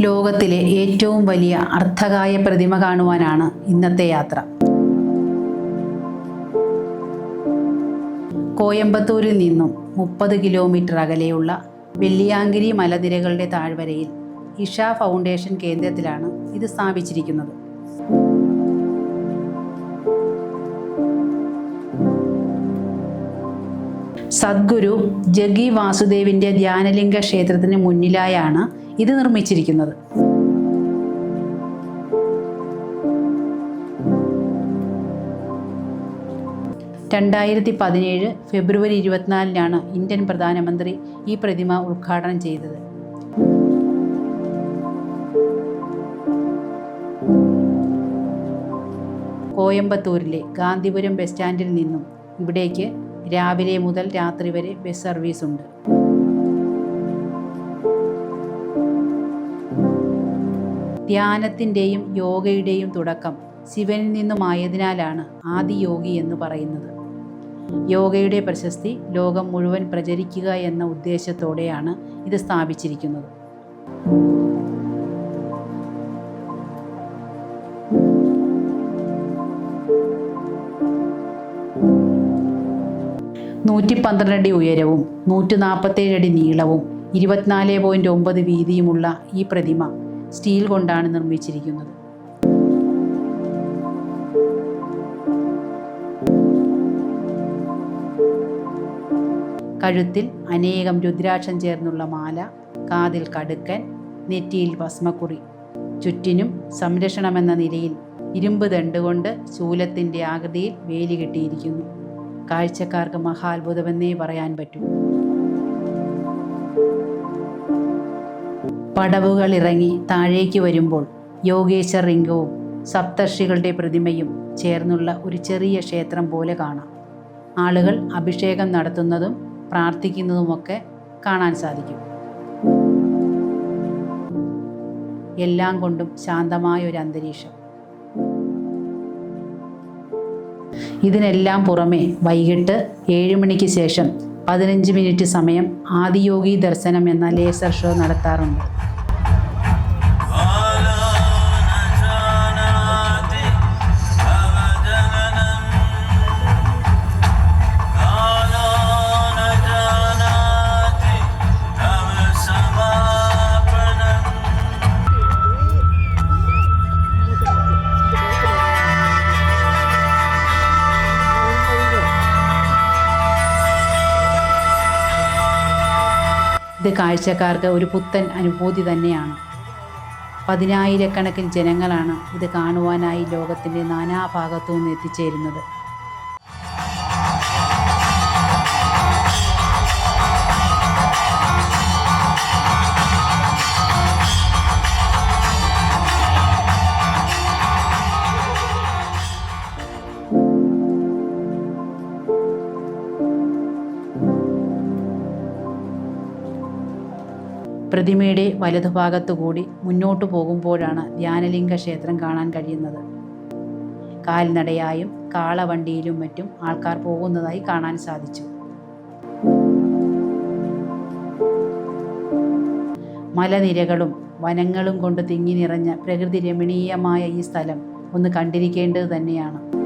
ലോകത്തിലെ ഏറ്റവും വലിയ അർത്ഥകായ പ്രതിമ കാണുവാനാണ് ഇന്നത്തെ യാത്ര. കോയമ്പത്തൂരിൽ നിന്നും മുപ്പത് കിലോമീറ്റർ അകലെയുള്ള വെള്ളിയാങ്കിരി മലനിരകളുടെ താഴ്വരയിൽ ഇഷ ഫൗണ്ടേഷൻ കേന്ദ്രത്തിലാണ് ഇത് സ്ഥാപിച്ചിരിക്കുന്നത്. സദ്ഗുരു ജഗി വാസുദേവിന്റെ ധ്യാനലിംഗ ക്ഷേത്രത്തിന് മുന്നിലായാണ് ഇത് നിർമ്മിച്ചിരിക്കുന്നത്. രണ്ടായിരത്തി പതിനേഴ് ഫെബ്രുവരി ഇരുപത്തിനാലിനാണ് ഇന്ത്യൻ പ്രധാനമന്ത്രി ഈ പ്രതിമ ഉദ്ഘാടനം ചെയ്തത്. കോയമ്പത്തൂരിലെ ഗാന്ധിപുരം ബസ് സ്റ്റാൻഡിൽ നിന്നും ഇവിടേക്ക് രാവിലെ മുതൽ രാത്രി വരെ ബസ് സർവീസ് ഉണ്ട്. ധ്യാനത്തിന്റെയും യോഗയുടെയും തുടക്കം ശിവനിൽ നിന്നുമായതിനാലാണ് ആദിയോഗി എന്ന് പറയുന്നത്. യോഗയുടെ പ്രശസ്തി ലോകം മുഴുവൻ പ്രചരിക്കുക എന്ന ഉദ്ദേശത്തോടെയാണ് ഇത് സ്ഥാപിച്ചിരിക്കുന്നത്. നൂറ്റി പന്ത്രണ്ട് അടി ഉയരവും നൂറ്റി നാൽപ്പത്തേഴ് അടി നീളവും ഇരുപത്തിനാല് പോയിന്റ് ഒമ്പത് വീതിയുമുള്ള ഈ പ്രതിമ സ്റ്റീൽ കൊണ്ടാണ് നിർമ്മിച്ചിരിക്കുന്നത്. കഴുത്തിൽ അനേകം രുദ്രാക്ഷം ചേർന്നുള്ള മാല കാതിൽ കടുക്കൻ നെറ്റിയിൽ ഭസ്മക്കുറി. ചുറ്റിനും സംരക്ഷണമെന്ന നിലയിൽ ഇരുമ്പ് ദണ്ടുകൊണ്ട് ശൂലത്തിന്റെ ആകൃതിയിൽ വേലി കെട്ടിയിരിക്കുന്നു. കാഴ്ചക്കാർക്ക് മഹാത്ഭുതമെന്നേ പറയാൻ പറ്റൂ. പടവുകൾ ഇറങ്ങി താഴേക്ക് വരുമ്പോൾ യോഗേശ്വർ ലിംഗവും സപ്തർഷികളുടെ പ്രതിമയും ചേർന്നുള്ള ഒരു ചെറിയ ക്ഷേത്രം പോലെ കാണാം. ആളുകൾ അഭിഷേകം നടത്തുന്നതും പ്രാർത്ഥിക്കുന്നതുമൊക്കെ കാണാൻ സാധിക്കും. എല്ലാം കൊണ്ടും ശാന്തമായ ഒരു അന്തരീക്ഷം. ഇതിനെല്ലാം പുറമെ വൈകിട്ട് ഏഴ് മണിക്ക് ശേഷം പതിനഞ്ച് മിനിറ്റ് സമയം ആദിയോഗി ദർശനം എന്ന ലേസർ ഷോ നടത്താറുണ്ട്. ഇത് കാഴ്ചക്കാർക്ക് ഒരു പുത്തൻ അനുഭൂതി തന്നെയാണ്. പതിനായിരക്കണക്കിന് ജനങ്ങളാണ് ഇത് കാണുവാനായി ലോകത്തിന്റെ നാനാഭാഗത്തു നിന്ന് എത്തിച്ചേരുന്നത്. പ്രതിമയുടെ വലതുഭാഗത്തുകൂടി മുന്നോട്ടു പോകുമ്പോഴാണ് ധ്യാനലിംഗ ക്ഷേത്രം കാണാൻ കഴിയുന്നത്. കാൽനടയായും കാളവണ്ടിയിലും മറ്റും ആൾക്കാർ പോകുന്നതായി കാണാൻ സാധിച്ചു. മലനിരകളും വനങ്ങളും കൊണ്ട് തിങ്ങി നിറഞ്ഞ പ്രകൃതി രമണീയമായ ഈ സ്ഥലം ഒന്ന് കണ്ടിരിക്കേണ്ടത് തന്നെയാണ്.